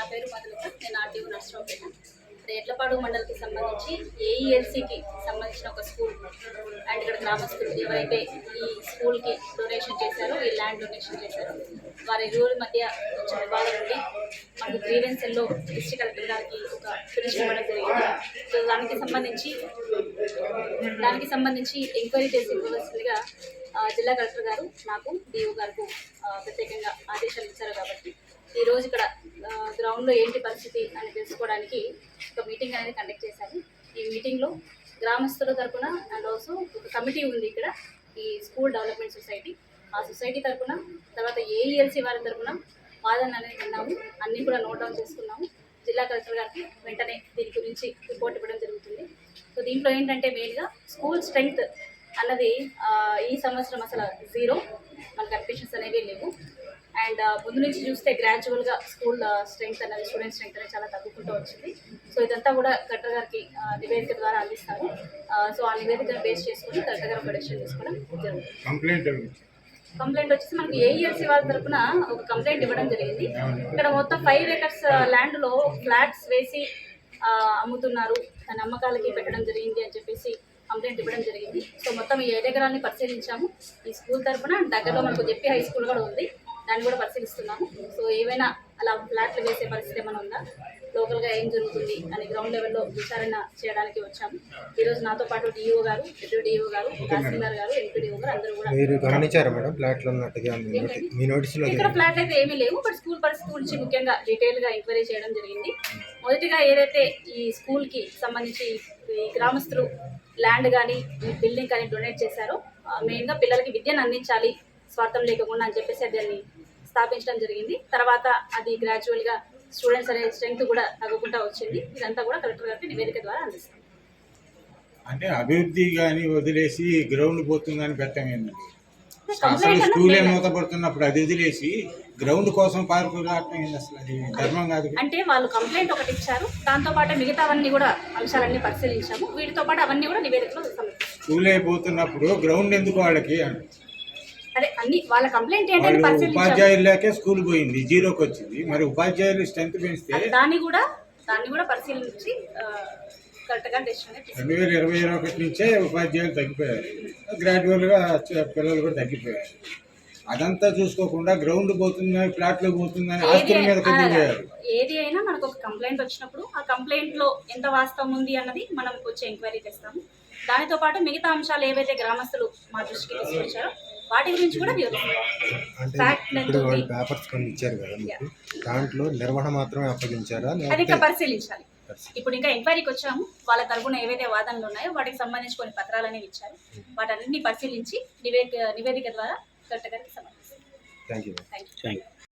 నా పేరు మధులత నేను ఆర్టీఓ నర్సరావుపేట రేట్లపాడు మండలికి సంబంధించి ఏఈఎల్సీకి సంబంధించిన ఒక స్కూల్. అండ్ ఇక్కడ గ్రామస్తులు ఎవరైతే ఈ స్కూల్కి డొనేషన్ చేశారో ఈ ల్యాండ్ డొనేషన్ చేశారో వారి రూల్ మధ్య కొంచెం వివాదం ఉండి మనకు గ్రీవెన్స్లో డిస్ట్రిక్ట్ కలెక్టర్ గారికి ఒక పిటిషన్ ఇవ్వడం జరిగింది. సో దానికి సంబంధించి దానికి సంబంధించి ఎంక్వైరీ చేసి ఇవ్వవలసిందిగా జిల్లా కలెక్టర్ గారు నాకు డిఓ గారికి ప్రత్యేకంగా ఆదేశాలు ఇచ్చారు కాబట్టి ఈరోజు ఇక్కడ గ్రౌండ్లో ఏంటి పరిస్థితి అని తెలుసుకోవడానికి ఒక మీటింగ్ అనేది కండక్ట్ చేశాను ఈ మీటింగ్లో గ్రామస్తుల తరపున అండ్ ఆల్సో ఒక కమిటీ ఉంది ఇక్కడ ఈ స్కూల్ డెవలప్మెంట్ సొసైటీ ఆ సొసైటీ తరపున తర్వాత ఏఈఎల్సీ వారి తరపున వాదన అనేది విన్నాము. అన్నీ కూడా నోట్ డౌన్ చేసుకున్నాము. జిల్లా కలెక్టర్ గారికి వెంటనే దీని గురించి రిపోర్ట్ ఇవ్వడం జరుగుతుంది. సో దీంట్లో ఏంటంటే మెయిన్గా స్కూల్ స్ట్రెంగ్త్ అన్నది ఈ సంవత్సరం అసలు జీరో మనకు అడ్మిషన్స్ అనేవి లేవు. అండ్ ముందు నుంచి చూస్తే గ్రాడ్యువల్గా స్కూల్ స్ట్రెంగ్త్ అనేది స్టూడెంట్ స్ట్రెంగ్త్ అనేది చాలా తగ్గుకుంటూ వచ్చింది. సో ఇదంతా కూడా కలెక్టర్ గారికి నివేదిక ద్వారా అందిస్తారు సో ఆ నివేదికను బేస్ చేసుకుని కలెక్టర్ గారు ఒక డెసిషన్ తీసుకోవడం జరుగుతుంది కంప్లైంట్ వచ్చేసి మనకి ఏఈఎల్సీ వాళ్ళ తరపున ఒక కంప్లైంట్ ఇవ్వడం జరిగింది. ఇక్కడ మొత్తం ఫైవ్ ఏకర్స్ ల్యాండ్లో ఫ్లాట్స్ వేసి అమ్ముతున్నారు. దాని అమ్మకాలకి పెట్టడం జరిగింది అని చెప్పేసి కంప్లైంట్ ఇవ్వడం జరిగింది. సో మొత్తం ఈ ఏడు ఎకరాలని పరిశీలించాము. ఈ స్కూల్ తరపున దగ్గరలో మనకు జెప్పి హై స్కూల్ కూడా ఉంది. దాన్ని కూడా పరిశీలిస్తున్నాము. సో ఏవైనా అలా ఫ్లాట్లు వేసే పరిస్థితి ఏమైనా ఉందా? లోకల్గా ఏం జరుగుతుంది అని గ్రౌండ్ లెవెల్లో విచారణ చేయడానికి వచ్చాము. ఈరోజు నాతో పాటు డిఓ గారు డిఓ గారు తహసీల్దార్ గారు ఎంపీడీఓ గారు అందరూ కూడా మీరు గమనించారా మేడం? ఫ్లాట్లు ఉన్నట్టుగా మీ నోటి మీ నోటీసులో ఇక్కడ ఫ్లాట్ అయితే ఏమీ లేవు బట్ స్కూల్ పరిస్థితి గురించి ముఖ్యంగా డీటెయిల్గా ఎంక్వైరీ చేయడం జరిగింది. మొదటిగా ఏదైతే ఈ స్కూల్కి సంబంధించి ఈ గ్రామస్తులు ల్యాండ్ కానీ ఈ బిల్డింగ్ కానీ డొనేట్ చేశారో మెయిన్గా పిల్లలకి విద్యను అందించాలి స్వార్థం లేకుండా అని చెప్పేసి దాన్ని స్థాపించడం జరిగింది. తర్వాత అది గ్రాడ్యువల్గా స్టూడెంట్స్ అనే స్ట్రెంగ్త్ కూడా తగ్గుకుంటా వచ్చింది. ఇదంతా కూడా కలెక్టర్ గారికి నివేదిక ద్వారా అందిస్తాం. అంటే అభివృద్ధి కానీ వదిలేసి గ్రౌండ్ పోతుందని పెట్టమైంది అసలు స్కూలే మూతపడుతున్నప్పుడు అది వదిలేసి గ్రౌండ్ కోసం పార్కు రావటం అసలు? అది ధర్మం కాదు. అంటే వాళ్ళు కంప్లైంట్ ఒకటి ఇచ్చారు. దాంతో పాటు మిగతావన్నీ కూడా అంశాలన్నీ పరిశీలించాము. వీటితో పాటు అవన్నీ కూడా నివేదికలో స్కూలే పోతున్నప్పుడు గ్రౌండ్ ఎందుకు వాళ్ళకి అని. అదే అన్ని వాళ్ళ కంప్లైంట్ ఏంటని వాళ్ళు పరిశీలించాము. ఉపాధ్యాయులు లేకే స్కూల్ పోయింది జీరోకి వచ్చింది. మరి ఉపాధ్యాయులు స్ట్రెంత్ పెంచితే? దాన్ని కూడా దాన్ని కూడా పరిశీలించి కరెక్ట్గా డెసిషన్. రెండు వేల ఇరవై ఇరవై ఒకటి నుంచే ఉపాధ్యాయులు తగ్గిపోయారు. గ్రాడ్యువల్గా పిల్లలు కూడా తగ్గిపోయారు. అదంతా చూసుకోకుండా గ్రౌండ్ పోతుందని ఫ్లాట్లు పోతుందని ఆస్తుల మీద ఏది అయినా మనకు ఒక కంప్లైంట్ వచ్చినప్పుడు ఆ కంప్లైంట్లో ఎంత వాస్తవం ఉంది అన్నది మనం వచ్చి ఎంక్వైరీ చేస్తాము. దానితో పాటు మిగతా అంశాలు ఏవైతే గ్రామస్తులు మా దృష్టికి తీసుకొచ్చారో వాటి గురించి కూడా ఉంది? పేపర్స్ కొన్ని ఇచ్చారు కదా దాంట్లో నిర్వహణ మాత్రమే అప్పగించారా? అది ఇంకా పరిశీలించాలి. ఇప్పుడు ఇంకా ఎంక్వైరీకి వచ్చాము. వాళ్ళ తరపున ఏవైతే వాదనలు ఉన్నాయో వాటికి సంబంధించి కొన్ని పత్రాలు అనేవి ఇచ్చారు. వాటన్నింటినీ పరిశీలించి నివేదిక నివేదిక ద్వారా కరెక్ట్ గారికి సమర్పిస్తాం. Thank you thank you thank you